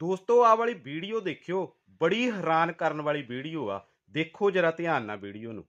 ਦੋਸਤੋ, ਆਹ ਵਾਲੀ ਵੀਡੀਓ ਦੇਖਿਓ। ਬੜੀ ਹੈਰਾਨ ਕਰਨ ਵਾਲੀ ਵੀਡੀਓ ਆ। ਦੇਖੋ ਜਰਾ ਧਿਆਨ ਨਾਲ ਵੀਡੀਓ ਨੂੰ।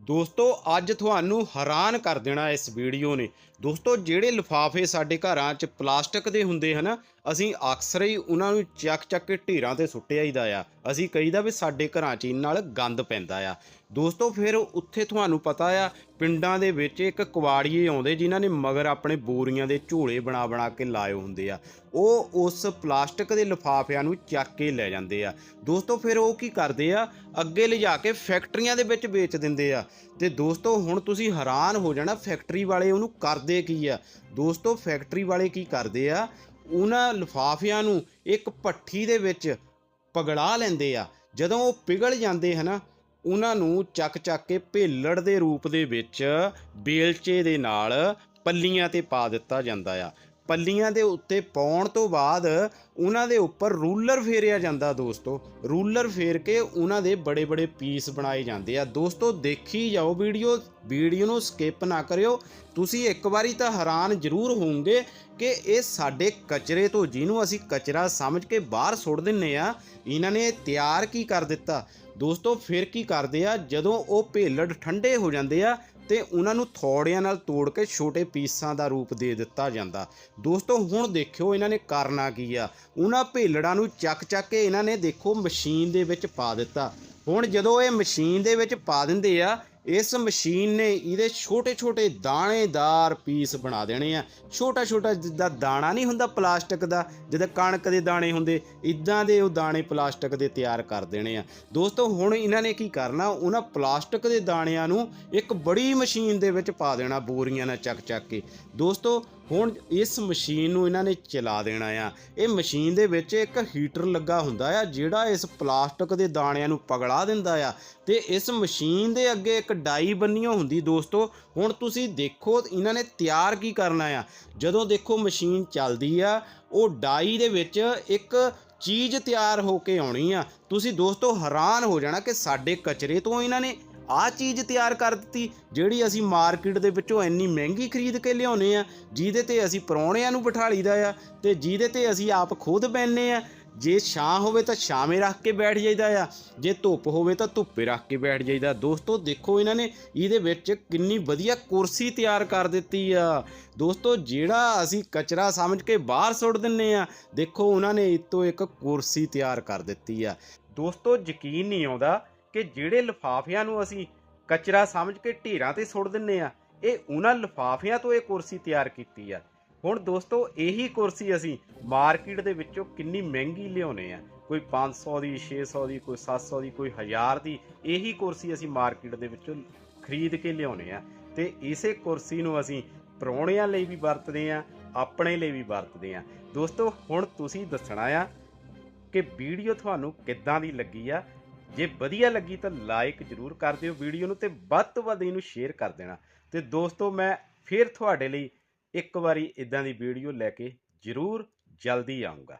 ਦੋਸਤੋ, ਅੱਜ ਤੁਹਾਨੂੰ ਹੈਰਾਨ ਕਰ ਦੇਣਾ ਇਸ ਵੀਡੀਓ ਨੇ। ਦੋਸਤੋ, ਜਿਹੜੇ ਲਿਫਾਫੇ ਸਾਡੇ ਘਰਾਂ 'ਚ ਪਲਾਸਟਿਕ ਦੇ ਹੁੰਦੇ ਹਨ, ਅਸੀਂ ਅਕਸਰ ਹੀ ਉਹਨਾਂ ਨੂੰ ਚੱਕ ਚੱਕ ਕੇ ਢੇਰਾਂ ਤੇ ਸੁੱਟਿਆ ਹੀਦਾ ਆ। ਅਸੀਂ ਕਹੀਦਾ ਵੀ ਸਾਡੇ ਘਰਾਂ 'ਚ ਇਹਨਾਂ ਨਾਲ ਗੰਦ ਪੈਂਦਾ ਆ। ਦੋਸਤੋ, ਫਿਰ ਉੱਥੇ ਤੁਹਾਨੂੰ ਪਤਾ ਆ ਪਿੰਡਾਂ ਦੇ ਵਿੱਚ ਇੱਕ ਕੁਵਾੜੀਏ ਆਉਂਦੇ ਜਿਨ੍ਹਾਂ ਨੇ ਮਗਰ ਆਪਣੇ ਬੋਰੀਆਂ ਦੇ ਝੋਲੇ ਬਣਾ ਬਣਾ ਕੇ ਲਾਏ ਹੁੰਦੇ ਆ। ਉਹ ਉਸ ਪਲਾਸਟਿਕ ਦੇ ਲਿਫਾਫਿਆਂ ਨੂੰ ਚੱਕ ਕੇ ਲੈ ਜਾਂਦੇ ਆ। ਦੋਸਤੋ, ਫਿਰ ਉਹ ਕੀ ਕਰਦੇ ਆ? ਅੱਗੇ ਲਿਜਾ ਕੇ ਫੈਕਟਰੀਆਂ ਦੇ ਵਿੱਚ ਵੇਚ ਦਿੰਦੇ ਆ। ਤੇ ਦੋਸਤੋ, ਹੁਣ ਤੁਸੀਂ ਹੈਰਾਨ ਹੋ ਜਾਣਾ, ਫੈਕਟਰੀ ਵਾਲੇ ਉਹਨੂੰ ਕਰਦੇ ਕੀ ਆ? ਦੋਸਤੋ, ਫੈਕਟਰੀ ਵਾਲੇ ਕੀ ਕਰਦੇ ਆ? ਉਹਨਾਂ ਲਿਫਾਫਿਆਂ ਨੂੰ ਇੱਕ ਭੱਠੀ ਦੇ ਵਿੱਚ ਪਗੜਾ ਲੈਂਦੇ ਆ। ਜਦੋਂ ਉਹ ਪਿਘਲ ਜਾਂਦੇ ਹਨਾ ਉਹਨਾਂ ਨੂੰ ਚੱਕ ਚੱਕ ਕੇ ਭੇਲੜ ਦੇ ਰੂਪ ਦੇ ਵਿੱਚ ਬੇਲਚੇ ਦੇ ਨਾਲ ਪੱਲੀਆਂ ਤੇ ਪਾ ਦਿੱਤਾ ਜਾਂਦਾ ਆ। ਪੱਲੀਆਂ ਦੇ ਉੱਤੇ ਪਾਉਣ ਤੋਂ ਬਾਅਦ ਉਹਨਾਂ ਦੇ ਉੱਪਰ ਰੂਲਰ ਫੇਰਿਆ ਜਾਂਦਾ ਦੋਸਤੋ। ਰੂਲਰ ਫੇਰ ਕੇ ਉਹਨਾਂ ਦੇ ਬੜੇ ਬੜੇ ਪੀਸ ਬਣਾਏ ਜਾਂਦੇ ਆ। ਦੋਸਤੋ, ਦੇਖੀ ਜਾਓ ਵੀਡੀਓ ਵੀਡੀਓ ਨੂੰ ਸਕਿਪ ਨਾ ਕਰਿਓ। ਤੁਸੀਂ ਇੱਕ ਵਾਰੀ ਤਾਂ ਹੈਰਾਨ ਜ਼ਰੂਰ ਹੋਵੋਗੇ ਕਿ ਇਹ ਸਾਡੇ ਕਚਰੇ ਤੋਂ ਜਿਹਨੂੰ ਅਸੀਂ ਕਚਰਾ ਸਮਝ ਕੇ ਬਾਹਰ ਸੁੱਟ ਦਿੰਨੇ ਆ, ਇਹਨਾਂ ਨੇ ਤਿਆਰ ਕੀ ਕਰ ਦਿੱਤਾ? ਦੋਸਤੋ, ਫਿਰ ਕੀ ਕਰਦੇ ਆ? ਜਦੋਂ ਉਹ ਭੇਲੜ ਠੰਡੇ ਹੋ ਜਾਂਦੇ ਆ ਤੇ ਉਹਨਾਂ ਨੂੰ ਥੋੜਿਆਂ ਨਾਲ ਤੋੜ ਕੇ ਛੋਟੇ ਪੀਸਾਂ ਦਾ ਰੂਪ ਦੇ ਦਿੱਤਾ ਜਾਂਦਾ। ਦੋਸਤੋ, ਹੁਣ ਦੇਖਿਓ ਇਹਨਾਂ ਨੇ ਕਰਨਾ ਕੀ ਆ। ਉਹਨਾਂ ਭੇਲੜਾਂ ਨੂੰ ਚੱਕ ਚੱਕ ਕੇ ਇਹਨਾਂ ਨੇ ਦੇਖੋ ਮਸ਼ੀਨ ਦੇ ਵਿੱਚ ਪਾ ਦਿੱਤਾ। ਹੁਣ ਜਦੋਂ ਇਹ ਮਸ਼ੀਨ ਦੇ ਵਿੱਚ ਪਾ ਦਿੰਦੇ ਆ ਇਸ ਮਸ਼ੀਨ ਨੇ ਇਹਦੇ ਛੋਟੇ ਛੋਟੇ ਦਾਣੇਦਾਰ ਪੀਸ ਬਣਾ ਦੇਣੇ ਆ। ਛੋਟਾ ਛੋਟਾ ਜਿੱਦਾਂ ਦਾਣਾ ਨਹੀਂ ਹੁੰਦਾ ਪਲਾਸਟਿਕ ਦਾ, ਜਿੱਦਾਂ ਕਣਕ ਦੇ ਦਾਣੇ ਹੁੰਦੇ, ਇਦਾਂ ਦੇ ਉਹ ਦਾਣੇ ਪਲਾਸਟਿਕ ਦੇ ਤਿਆਰ ਕਰ ਦੇਣੇ ਆ। ਦੋਸਤੋ, ਹੁਣ ਇਹਨਾਂ ਨੇ ਕੀ ਕਰਨਾ, ਉਹਨਾਂ ਪਲਾਸਟਿਕ ਦੇ ਦਾਣਿਆਂ ਨੂੰ ਇੱਕ ਬੜੀ ਮਸ਼ੀਨ ਦੇ ਵਿੱਚ ਪਾ ਦੇਣਾ, ਬੋਰੀਆਂ ਨਾਲ ਚੱਕ ਚੱਕ ਕੇ। ਦੋਸਤੋ, ਹੁਣ ਇਸ ਮਸ਼ੀਨ ਨੂੰ ਇਹਨਾਂ ਨੇ ਚਲਾ ਦੇਣਾ ਆ। ਇਹ ਮਸ਼ੀਨ ਦੇ ਵਿੱਚ ਇੱਕ ਹੀਟਰ ਲੱਗਾ ਹੁੰਦਾ ਆ, ਜਿਹੜਾ ਇਸ ਪਲਾਸਟਿਕ ਦੇ ਦਾਣਿਆਂ ਨੂੰ ਪਗਲਾ ਦਿੰਦਾ ਆ। ਤੇ ਇਸ ਮਸ਼ੀਨ ਦੇ ਅੱਗੇ ਇੱਕ ਡਾਈ ਬੰਨੀਓ ਹੁੰਦੀ ਦੋਸਤੋ। ਹੁਣ ਤੁਸੀਂ ਦੇਖੋ ਇਹਨਾਂ ਨੇ ਤਿਆਰ ਕੀ ਕਰਨਾ ਆ। ਜਦੋਂ ਦੇਖੋ ਮਸ਼ੀਨ ਚੱਲਦੀ ਆ, ਉਹ ਡਾਈ ਦੇ ਵਿੱਚ ਇੱਕ ਚੀਜ਼ ਤਿਆਰ ਹੋ ਕੇ ਆਉਣੀ ਆ। ਤੁਸੀਂ ਦੋਸਤੋ ਹੈਰਾਨ ਹੋ ਜਾਣਾ ਕਿ ਸਾਡੇ ਕਚਰੇ ਤੋਂ ਇਹਨਾਂ ਨੇ ਆਹ ਚੀਜ਼ ਤਿਆਰ ਕਰ ਦਿੱਤੀ, ਜਿਹੜੀ ਅਸੀਂ ਮਾਰਕੀਟ ਦੇ ਵਿੱਚੋਂ ਇੰਨੀ ਮਹਿੰਗੀ ਖਰੀਦ ਕੇ ਲਿਆਉਨੇ ਆ, ਜਿਹਦੇ ਤੇ ਅਸੀਂ ਪਰੌਣਿਆਂ ਨੂੰ ਬਿਠਾ ਲਈਦਾ ਆ ਤੇ ਜਿਹਦੇ ਤੇ ਅਸੀਂ ਆਪ ਖੁਦ ਬੈਠਨੇ ਆ। ਜੇ ਛਾਂ ਹੋਵੇ ਤਾਂ ਛਾਵੇਂ ਰੱਖ ਕੇ ਬੈਠ ਜਾਈਦਾ ਆ, ਜੇ ਧੁੱਪ ਹੋਵੇ ਤਾਂ ਧੁੱਪੇ ਰੱਖ ਕੇ ਬੈਠ ਜਾਈਦਾ। ਦੋਸਤੋ, ਦੇਖੋ ਇਹਨਾਂ ਨੇ ਇਹਦੇ ਵਿੱਚ ਕਿੰਨੀ ਵਧੀਆ ਕੁਰਸੀ ਤਿਆਰ ਕਰ ਦਿੱਤੀ ਆ। ਦੋਸਤੋ, ਜਿਹੜਾ ਅਸੀਂ ਕਚਰਾ ਸਮਝ ਕੇ ਬਾਹਰ ਸੁੱਟ ਦਿੰਨੇ ਆ, ਦੇਖੋ ਉਹਨਾਂ ਨੇ ਇਹ ਤੋਂ ਇੱਕ ਕੁਰਸੀ ਤਿਆਰ ਕਰ ਦਿੱਤੀ ਆ। ਦੋਸਤੋ, ਯਕੀਨ ਨਹੀਂ ਆਉਂਦਾ ਕਿ ਜਿਹੜੇ ਲਿਫਾਫਿਆਂ ਨੂੰ ਅਸੀਂ ਕਚਰਾ ਸਮਝ ਕੇ ਢੇਰਾਂ ਤੇ ਸੁੱਟ ਦਿੰਨੇ ਆ, ਇਹ ਉਹਨਾਂ ਲਿਫਾਫਿਆਂ ਤੋਂ ਇਹ ਕੁਰਸੀ ਤਿਆਰ ਕੀਤੀ ਆ। ਹੁਣ ਦੋਸਤੋ, ਇਹੀ ਕੁਰਸੀ ਅਸੀਂ ਮਾਰਕੀਟ ਦੇ ਵਿੱਚੋਂ ਕਿੰਨੀ ਮਹਿੰਗੀ ਲਿਆਉਨੇ ਆ। ਕੋਈ 500 ਦੀ 600 ਦੀ, ਕੋਈ 700 ਦੀ, ਕੋਈ 1000 ਦੀ, ਇਹੀ ਕੁਰਸੀ ਅਸੀਂ ਮਾਰਕੀਟ ਦੇ ਵਿੱਚੋਂ ਖਰੀਦ ਕੇ ਲਿਆਉਨੇ ਆ। ਤੇ ਇਸੇ ਕੁਰਸੀ ਨੂੰ ਅਸੀਂ ਪਰੌਣਿਆਂ ਲਈ ਵੀ ਵਰਤਦੇ ਆ, ਆਪਣੇ ਲਈ ਵੀ ਵਰਤਦੇ ਆ। ਦੋਸਤੋ, ਹੁਣ ਤੁਸੀਂ ਦੱਸਣਾ ਆ ਕਿ ਵੀਡੀਓ ਤੁਹਾਨੂੰ ਕਿੱਦਾਂ ਦੀ ਲੱਗੀ ਆ। ਜੇ ਵਧੀਆ ਲੱਗੀ ਤਾਂ ਲਾਈਕ ਜਰੂਰ ਕਰ ਦਿਓ ਵੀਡੀਓ ਨੂੰ ਤੇ ਵੱਧ ਤੋਂ ਵੱਧ ਇਹਨੂੰ ਸ਼ੇਅਰ ਕਰ ਦੇਣਾ। ਤੇ ਦੋਸਤੋ, ਮੈਂ ਫਿਰ ਤੁਹਾਡੇ ਲਈ ਇੱਕ ਵਾਰੀ ਇਦਾਂ ਦੀ ਵੀਡੀਓ ਲੈ ਕੇ ਜਰੂਰ ਜਲਦੀ ਆਉਂਗਾ